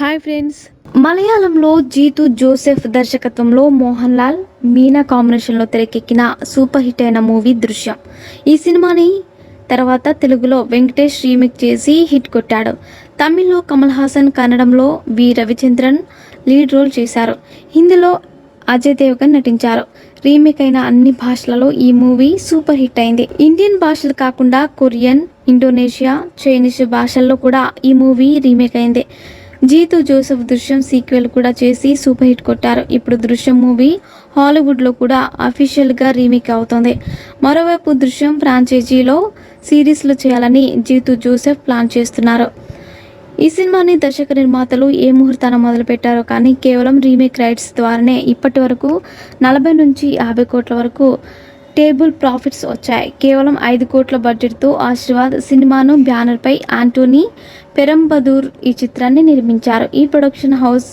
Hi friends. మలయాళంలో Jitu Joseph దర్శకత్వంలో మోహన్ లాల్ మీనా కాంబినేషన్లో తెరకెక్కిన సూపర్ హిట్ అయిన మూవీ దృశ్యం. ఈ సినిమాని తర్వాత తెలుగులో వెంకటేష్ రీమేక్ చేసి హిట్ కొట్టాడు. తమిళ్ళో కమల్ హాసన్ కన్నడంలో వి రవిచంద్రన్ లీడ్ రోల్ చేశారు. హిందీలో అజయ్ దేవగన్ నటించారు. రీమేక్ అయిన అన్ని భాషలలో ఈ మూవీ సూపర్ హిట్ అయింది. ఇండియన్ భాషలు కాకుండా కొరియన్ ఇండోనేషియా చైనీస్ భాషల్లో కూడా ఈ మూవీ రీమేక్ అయింది. జీతు జోసెఫ్ దృశ్యం సీక్వెల్ కూడా చేసి సూపర్ హిట్ కొట్టారు. ఇప్పుడు దృశ్యం మూవీ హాలీవుడ్లో కూడా అఫీషియల్గా రీమేక్ అవుతుంది. మరోవైపు దృశ్యం ఫ్రాంచైజీలో సిరీస్లు చేయాలని జీతు జోసెఫ్ ప్లాన్ చేస్తున్నారు. ఈ సినిమాని దర్శక నిర్మాతలు ఏ ముహూర్తాన మొదలుపెట్టారో కానీ కేవలం రీమేక్ రైట్స్ ద్వారానే ఇప్పటి వరకు నలభై నుంచి యాభై కోట్ల వరకు టేబుల్ ప్రాఫిట్స్ వచ్చాయి. కేవలం ఐదు కోట్ల బడ్జెట్తో ఆశీర్వాద్ సినిమాను బ్యానర్పై ఆంటోనీ పెరంబదూర్ ఈ చిత్రాన్ని నిర్మించారు. ఈ ప్రొడక్షన్ హౌస్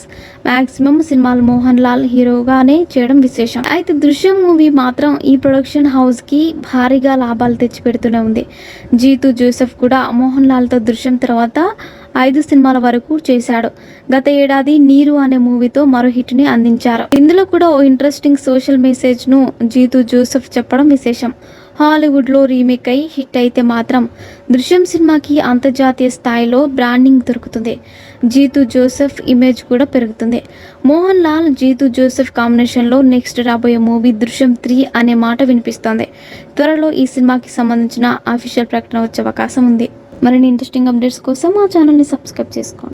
మ్యాక్సిమం సినిమాలు మోహన్ లాల్ హీరోగానే చేయడం విశేషం. అయితే దృశ్యం మూవీ మాత్రం ఈ ప్రొడక్షన్ హౌస్కి భారీగా లాభాలు తెచ్చిపెడుతూనే ఉంది. జీతు జోసెఫ్ కూడా మోహన్ లాల్తో దృశ్యం తర్వాత ఐదు సినిమాల వరకు చేశాడు. గత ఏడాది నీరు అనే మూవీతో మరో హిట్ని అందించారు. ఇందులో కూడా ఓ ఇంట్రెస్టింగ్ సోషల్ మెసేజ్ను జీతు జోసెఫ్ చెప్పడం విశేషం. హాలీవుడ్లో రీమేక్ అయి హిట్ అయితే మాత్రం దృశ్యం సినిమాకి అంతర్జాతీయ స్థాయిలో బ్రాండింగ్ దొరుకుతుంది. జీతు జోసెఫ్ ఇమేజ్ కూడా పెరుగుతుంది. మోహన్ లాల్ జీతు జోసెఫ్ కాంబినేషన్లో నెక్స్ట్ రాబోయే మూవీ దృశ్యం త్రీ అనే మాట వినిపిస్తోంది. త్వరలో ఈ సినిమాకి సంబంధించిన అఫీషియల్ ప్రకటన వచ్చే అవకాశం ఉంది. మరిన్ని ఇంట్రెస్టింగ్ అప్డేట్స్ కోసం మా ఛానల్ని సబ్స్క్రైబ్ చేసుకోండి.